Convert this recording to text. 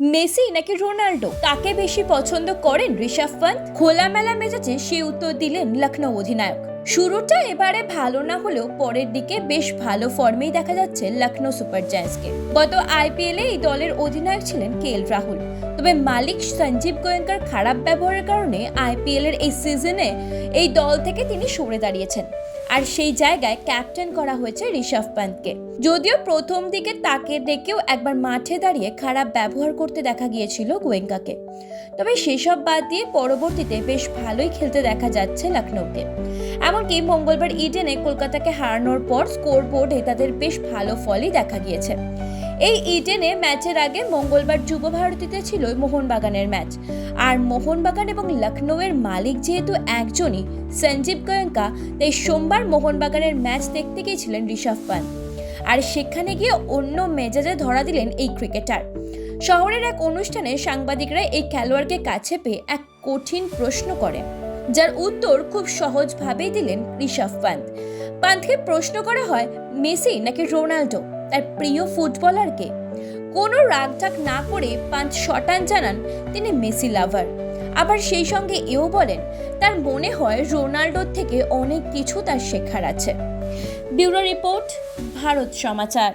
Messi নাকি Ronaldo? কাকে বেশি পছন্দ করেন ঋষভ পন্থ? খোলামেলা মেজাজে সে উত্তর দিলেন লখনৌ অধিনায়ক। শুরুটা এবারে ভালো না হলেও পরের দিকে বেশ ভালো ফর্মেই দেখা যাচ্ছে লখনৌ সুপার জায়ান্টসকে। গত আইপিএলে এই দলের অধিনায়ক ছিলেন কে এল রাহুল। তবে মালিক সঞ্জীব গোয়েঙ্কার খারাপ ব্যবহারের কারণে আইপিএল এর এই সিজনে এই দল থেকে তিনি সরে দাঁড়িয়েছেন। আর সেই জায়গায় ক্যাপ্টেন করা হয়েছে ঋষভ পান্তকে যদিও প্রথম দিকে তাকে ডেকেও একবার মাঠে দাঁড়িয়ে খারাপ ব্যবহার করতে দেখা গিয়েছিল গোয়েঙ্কাকে। তবে সেসব বাদ দিয়ে পরবর্তীতে বেশ ভালোই খেলতে দেখা যাচ্ছে লখনৌকে এমনকি মঙ্গলবার ইডেনে কলকাতাকে হারানোর পর স্কোর বোর্ডে তাদের বেশ ভালো ফলই দেখা গিয়েছে। এই ইডেনে ম্যাচের আগে মঙ্গলবার যুব ভারতীতে ছিল মোহনবাগানের ম্যাচ। আর মোহনবাগান এবং লখনৌয়ের মালিক যেহেতু একজনই, সঞ্জীব গোয়েঙ্কা, তাই সোমবার মোহনবাগানের ম্যাচ দেখতে গিয়েছিলেন ঋষভ পান্ত আর সেখানে গিয়ে অন্য মেজাজে ধরা দিলেন এই ক্রিকেটার। শহরের এক অনুষ্ঠানে সাংবাদিকরা এই খেলোয়াড়কে কাছে পেয়ে এক কঠিন প্রশ্ন করে যার উত্তর খুব সহজভাবেই দিলেন ঋষভ পান্ত পান্তকে প্রশ্ন করা হয়, মেসি নাকি রোনাল্ডো? তার প্রিয় ফুটবলারকে। কোনো রাগঢাক না করে পাঁচ শটান জানান তিনি মেসি লাভার। আবার সেই সঙ্গে এও বলেন, তার মনে হয় রোনাল্ডোর থেকে অনেক কিছু তার শেখার আছে। Bureau report, Bharat Samachar.